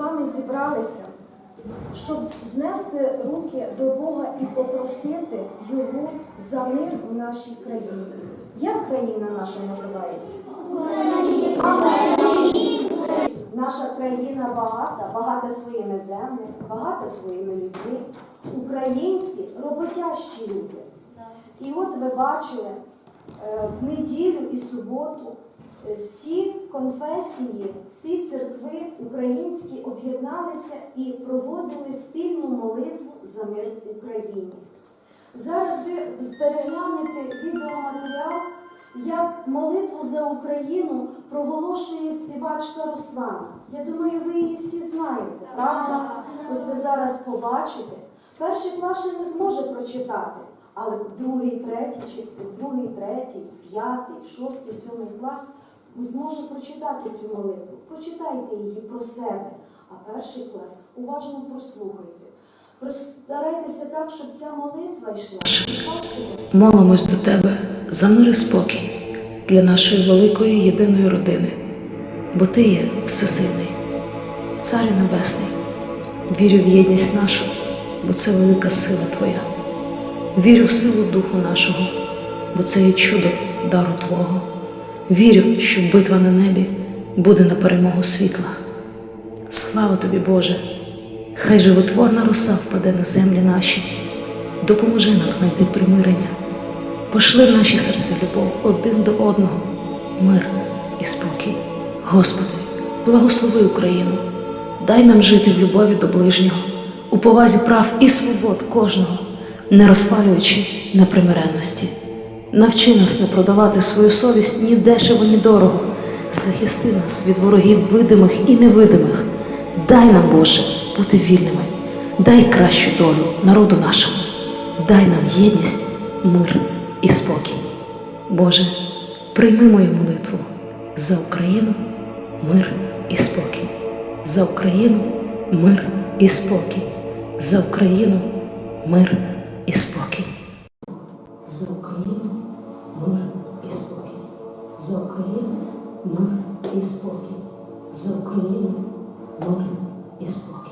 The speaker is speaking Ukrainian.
вами зібралися, щоб знести руки до Бога і попросити Його за мир в нашій країні. Як країна наша називається? Наша країна багата, багата своїми землями, багата своїми людьми. Українці роботящі люди. І от ви бачили е, в неділю і суботу всі конфесії, всі церкви українські об'єдналися і проводили спільну молитву за мир в Україні. Зараз ви переглянете відеоматеріал, як молитву за Україну проголошує співачка Руслана. Я думаю, ви її всі знаєте, правда? Ось ви зараз побачите. Перший клас не зможе прочитати, але другий, третій, другий, третій, п'ятий, шостий, сьомий клас зможе прочитати цю молитву. Прочитайте її про себе, а перший клас уважно прослухайте. Постарайтеся так, щоб ця молитва йшла. Молимось до Тебе за мир і спокій для нашої великої єдиної родини, бо Ти є всесильний, Царю Небесний. Вірю в єдність нашу, бо це велика сила Твоя. Вірю в силу Духу нашого, бо це є чудо дару Твого. Вірю, що битва на небі буде на перемогу світла. Слава тобі, Боже! Хай животворна роса впаде на землі наші, допоможи нам знайти примирення, пошли в наші серця любов один до одного, мир і спокій. Господи, благослови Україну, дай нам жити в любові до ближнього, у повазі прав і свобод кожного, не розпалюючи непримиренності. Навчи нас не продавати свою совість ні дешево, ні дорого. Захисти нас від ворогів видимих і невидимих. Дай нам, Боже, бути вільними, дай кращу долю народу нашому, дай нам єдність, мир і спокій. Боже, прийми мою молитву за Україну, мир і спокій, за Україну, мир і спокій, за Україну, мир і спокій. Україну мир і спокій. За Україну мир і спокій.